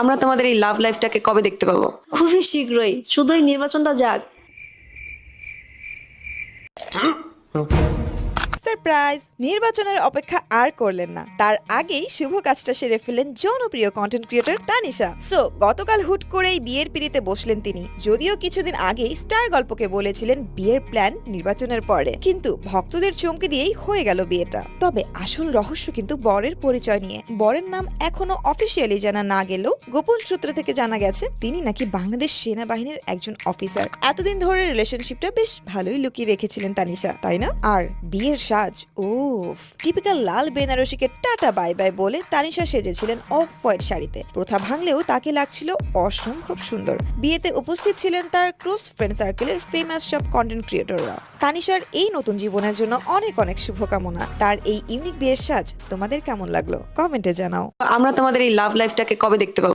আমরা তোমাদের এই লাভ লাইফটাকে কবে দেখতে পাবো? খুবই শীঘ্রই। শুধু এই নির্বাচনটা যাক। সারপ্রাইজ, নির্বাচনের অপেক্ষা আর করলেন না। তার আগেই শুভ কাজটা সেরে ফেলেন জনপ্রিয় কন্টেন্ট ক্রিয়েটর তানিশা। সো গতকাল হুট করেই বিয়ের পিড়িতে বসলেন তিনি। যদিও কিছুদিন আগেই স্টার গল্পকে বলেছিলেন বিয়ের প্ল্যান নির্বাচনের পরে। কিন্তু ভক্তদের চমকে দিয়েই হয়ে গেল বিয়েটা। তবে আসল রহস্য কিন্তু বরের পরিচয় নিয়ে। বরের নাম এখনও অফিসিয়ালি জানা না গেলেও গোপন সূত্র থেকে জানা গেছে, তিনি নাকি বাংলাদেশ সেনাবাহিনীর একজন অফিসার এতদিন ধরে রিলেশনশিপটা বেশ ভালোই লুকিয়ে রেখেছিলেন তানিশা, তাই না? আর বিয়ের সাজ ও টিপিক্যাল লাল বেনারসিকে টাটা, বাই বাই বলে তানিশা সেজেছিলেন অফ হোয়াইট শাড়িতে। প্রথা ভাঙলেও তাকে লাগছিল অসম্ভব সুন্দর। বিয়েতে উপস্থিত ছিলেন তার ক্লোজ ফ্রেন্ড সার্কেলের ফেমাস সব কন্টেন্ট ক্রিয়েটররা তানিশার এই নতুন জীবনের জন্য অনেক অনেক শুভকামনা। তার এই ইউনিক বিয়ের সাজ তোমাদের কেমন লাগল? কমেন্টে জানাও। আমরা তোমাদের এই লাভ লাইফটাকে কবে দেখতে পাবো?